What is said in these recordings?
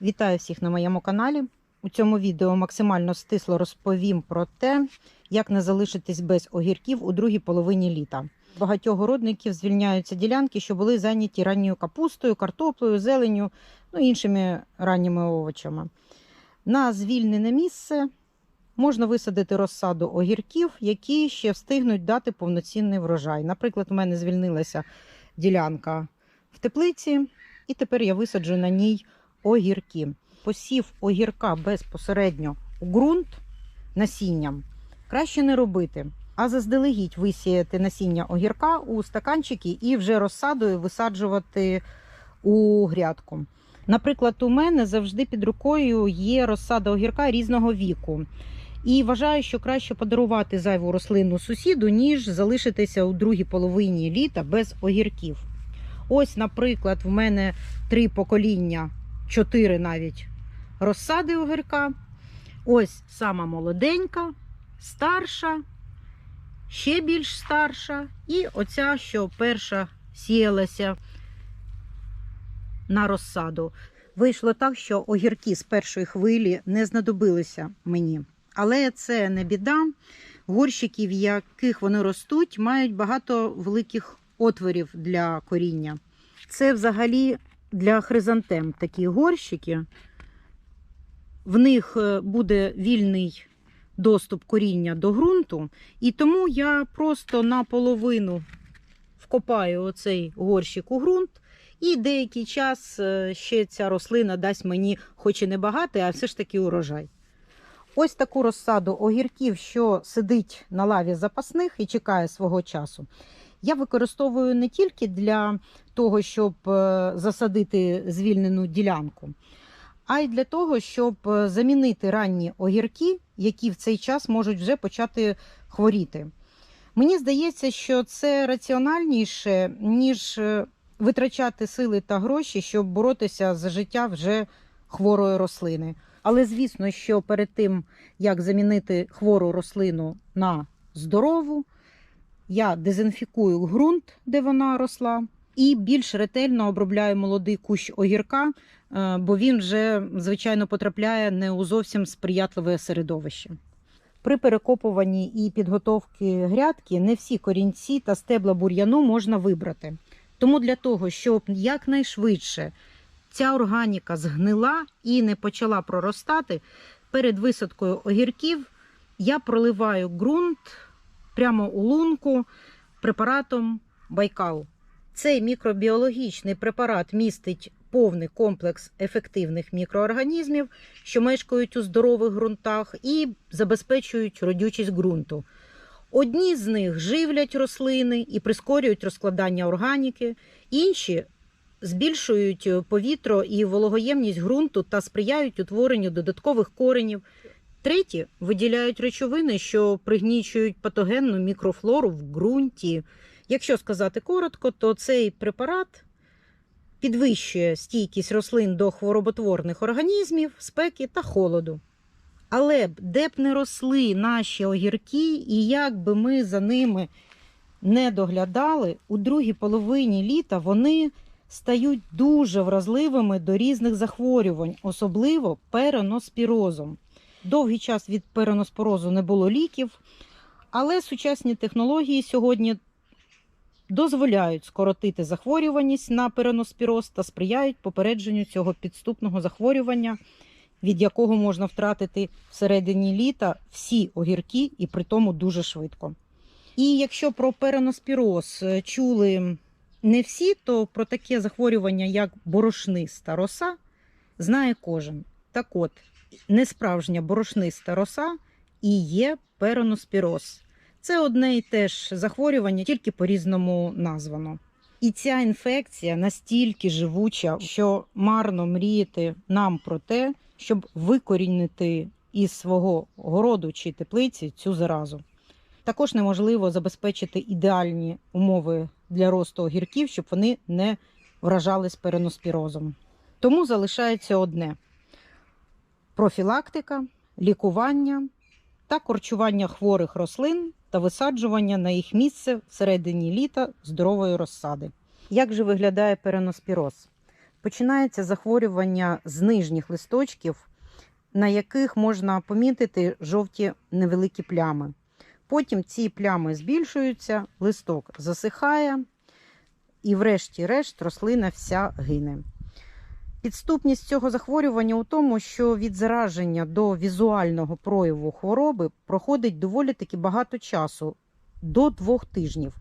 Вітаю всіх на моєму каналі. У цьому відео максимально стисло розповім про те, як не залишитись без огірків у другій половині літа. Багатьох городників звільняються ділянки, що були зайняті ранньою капустою, картоплею, зеленню, ну іншими ранніми овочами. На звільнене місце можна висадити розсаду огірків, які ще встигнуть дати повноцінний врожай. Наприклад, у мене звільнилася ділянка в теплиці, і тепер я висаджу на ній огірки. Посів огірка безпосередньо у ґрунт насінням краще не робити, а заздалегідь висіяти насіння огірка у стаканчики і вже розсадою висаджувати у грядку. Наприклад, у мене завжди під рукою є розсада огірка різного віку. І вважаю, що краще подарувати зайву рослину сусіду, ніж залишитися у другій половині літа без огірків. Ось, наприклад, в мене три покоління, чотири навіть розсади огірка. Ось сама молоденька, старша, ще більш старша, і оця, що перша сіялася на розсаду. Вийшло так, що огірки з першої хвилі не знадобилися мені. Але це не біда. Горщики, в яких вони ростуть, мають багато великих отворів для коріння. Це взагалі для хризантем такі горщики. В них е, буде вільний доступ коріння до ґрунту, і тому я просто наполовину вкопаю оцей горщик у ґрунт, і деякий час е, ще ця рослина дасть мені, хоч і не багатий, а все ж таки урожай. Ось таку розсаду огірків, що сидить на лаві запасних і чекає свого часу. Я використовую не тільки для того, щоб е, засадити звільнену ділянку, а й для того, щоб е, замінити ранні огірки, які в цей час можуть вже почати хворіти. Мені здається, що це раціональніше, ніж е, витрачати сили та гроші, щоб боротися за життя вже хворої рослини. Але звісно, що перед тим, як замінити хвору рослину на здорову, я дезінфікую ґрунт, де вона росла, і більш ретельно обробляю молодий кущ огірка, е, бо він вже, звичайно, потрапляє не у зовсім сприятливе середовище. При перекопуванні і підготовці грядки не всі корінці та стебла бур'яну можна вибрати. Тому для того, щоб якнайшвидше ця органіка згнила і не почала проростати, перед висадкою огірків я проливаю ґрунт прямо у лунку препаратом Байкал. Цей мікробіологічний препарат містить повний комплекс ефективних мікроорганізмів, що мешкають у здорових ґрунтах і забезпечують родючість ґрунту. Одні з них живлять рослини і прискорюють розкладання органіки, інші збільшують повітря і вологоємність ґрунту та сприяють утворенню додаткових коренів. Треті виділяють речовини, що пригнічують патогенну мікрофлору в ґрунті. Якщо сказати коротко, то цей препарат підвищує стійкість рослин до хвороботворних організмів, спеки та холоду. Але де б не росли наші огірки, і як би ми за ними не доглядали, у другій половині літа вони стають дуже вразливими до різних захворювань, особливо пероноспірозом. Довгий час від пероноспорозу не було ліків, але сучасні технології сьогодні дозволяють скоротити захворюваність на пероноспіроз та сприяють попередженню цього підступного захворювання, від якого можна втратити всередині літа всі огірки і при тому дуже швидко. І якщо про пероноспіроз е, чули не всі, то про таке захворювання, як борошниста роса, знає кожен. Так от, несправжня борошниста роса і є пероноспіроз. Це одне і те ж захворювання, тільки по-різному названо. І ця інфекція настільки живуча, що марно мріяти нам про те, щоб викорінити із свого городу чи теплиці цю заразу. Також неможливо забезпечити ідеальні умови для росту огірків, щоб вони не вражались переноспірозом. Тому залишається одне: профілактика, лікування та корчування хворих рослин та висаджування на їх місце всередині літа здорової розсади. Як же виглядає переноспіроз? починається захворювання з нижніх листочків, на яких можна помітити жовті невеликі плями. Потім ці плями збільшуються, листок засихає, і, врешті-решт, рослина вся гине. Підступність цього захворювання у тому, що від зараження до візуального прояву хвороби проходить доволі таки багато часу до двох тижнів.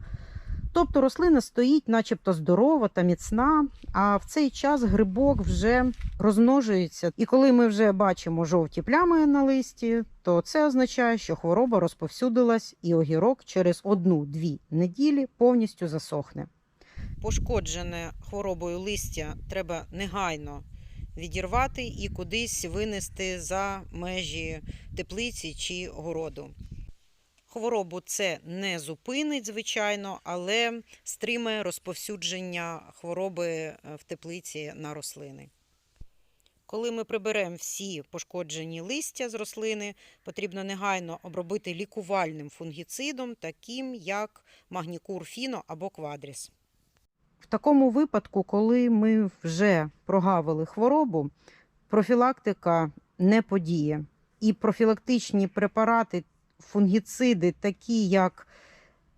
Тобто рослина стоїть, начебто здорова та міцна, а в цей час грибок вже розмножується. І коли ми вже бачимо жовті плями на листі, то це означає, що хвороба розповсюдилась, і огірок через одну-дві неділі повністю засохне. Пошкоджене хворобою листя треба негайно відірвати і кудись винести за межі теплиці чи городу. Хворобу це не зупинить, звичайно, але стримає розповсюдження хвороби е, в теплиці на рослини. Коли ми приберемо всі пошкоджені листя з рослини, потрібно негайно обробити лікувальним фунгіцидом, таким як магнікур фіно або квадріс. В такому випадку, коли ми вже прогавили хворобу, профілактика не подіє. І профілактичні препарати, фунгіциди, такі як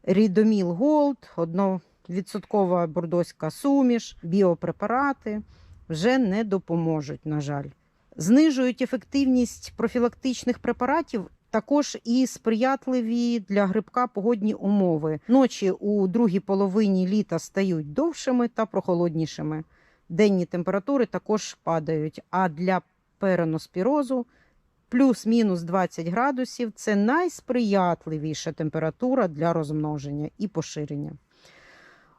Рідоміл Голд, одновідсоткова бордоська суміш, біопрепарати вже не допоможуть, на жаль. Знижують ефективність профілактичних препаратів також і сприятливі для грибка погодні умови. Ночі у другій половині літа стають довшими та прохолоднішими. Денні температури також падають. А для переноспірозу плюс-мінус 20 градусів це найсприятливіша температура для розмноження і поширення.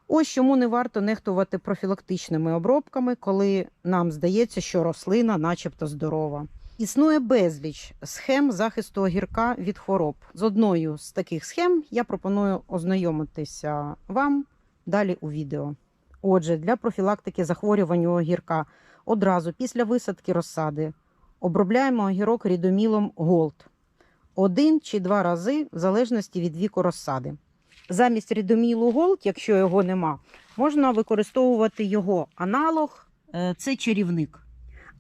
Ось чому не варто нехтувати профілактичними обробками, коли нам здається, що рослина начебто здорова. Існує безліч схем захисту огірка від хвороб. З одною з таких схем я пропоную ознайомитися вам далі у відео. Отже, для профілактики захворювань у огірка одразу після висадки розсади обробляємо огірок рідомілом Голд один чи два рази в залежності від віку розсади. Замість рідомілу Голд, якщо його нема, можна використовувати його аналог е, це чарівник.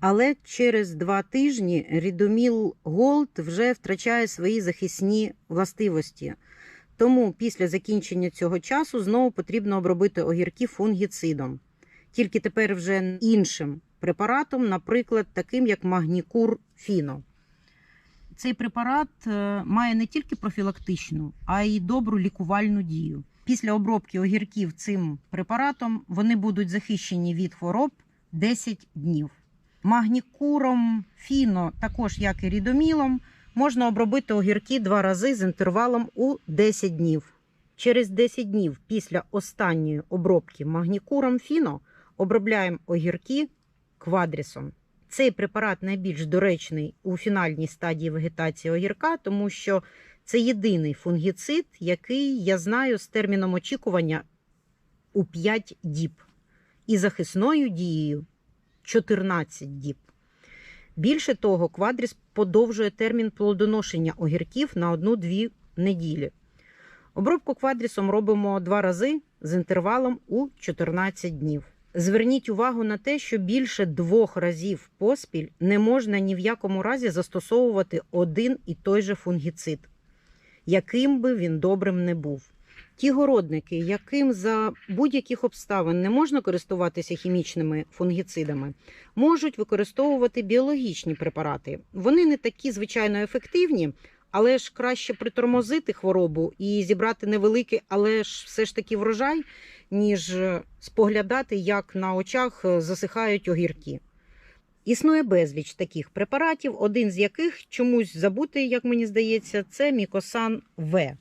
Але через два тижні рідоміл Голд вже втрачає свої захисні властивості. Тому після закінчення цього часу знову потрібно обробити огірки фунгіцидом. Тільки тепер вже іншим препаратом, наприклад, таким як магнікур фіно. Цей препарат е, має не тільки профілактичну, а й добру лікувальну дію. Після обробки огірків цим препаратом вони будуть захищені від хвороб 10 днів. Магнікуром фіно, також як і рідомілом, можна обробити огірки два рази з інтервалом у 10 днів. Через 10 днів після останньої обробки магнікуром фіно обробляємо огірки квадрісом. Цей препарат найбільш доречний у фінальній стадії вегетації огірка, тому що це єдиний фунгіцид, який я знаю з терміном очікування у 5 діб і захисною дією 14 діб. Більше того, квадріс подовжує термін плодоношення огірків на 1-2 неділі. Обробку квадрісом робимо два рази з інтервалом у 14 днів. Зверніть увагу на те, що більше двох разів поспіль не можна ні в якому разі застосовувати один і той же фунгіцид, яким би він добрим не був. Ті городники, яким за будь-яких обставин не можна користуватися хімічними фунгіцидами, можуть використовувати біологічні препарати. Вони не такі, звичайно, ефективні, але ж краще притормозити хворобу і зібрати невеликий, але ж все ж таки врожай, ніж споглядати, як на очах засихають огірки. Існує безліч таких препаратів, один з яких чомусь забутий, як мені здається, це мікосан В.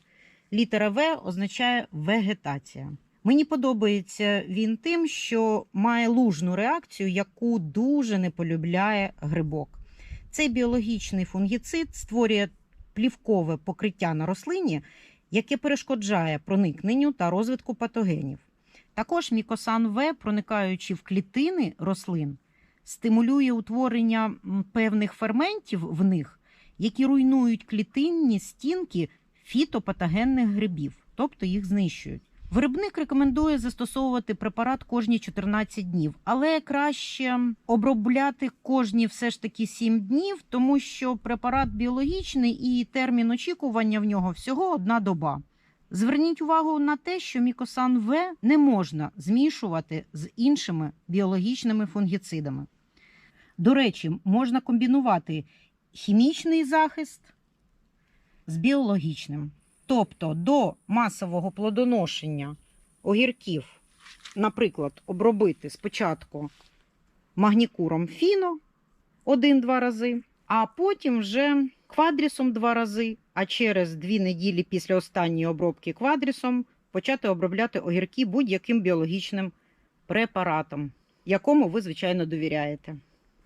Літера В означає вегетація. Мені подобається він тим, що має лужну реакцію, яку дуже не полюбляє грибок. Цей біологічний фунгіцид створює плівкове покриття на рослині, яке перешкоджає проникненню та розвитку патогенів. Також мікосан В, проникаючи в клітини рослин, стимулює утворення певних ферментів в них, які руйнують клітинні стінки фітопатогенних грибів, тобто їх знищують. Виробник рекомендує застосовувати препарат кожні 14 днів, але краще обробляти кожні все ж таки 7 днів, тому що препарат біологічний і термін очікування в нього всього одна доба. Зверніть увагу на те, що мікосан В не можна змішувати з іншими біологічними фунгіцидами. До речі, можна комбінувати хімічний захист з біологічним. Тобто до масового плодоношення огірків, наприклад, обробити спочатку магнікуром фіно один-два рази, а потім вже квадрісом два рази, а через дві неділі після останньої обробки квадрісом почати обробляти огірки будь-яким біологічним препаратом, якому ви, звичайно, довіряєте.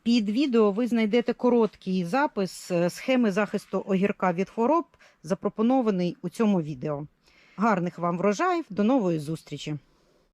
Під відео ви знайдете короткий запис е, схеми захисту огірка від хвороб, запропонований у цьому відео. Гарних вам врожаїв, до нової зустрічі!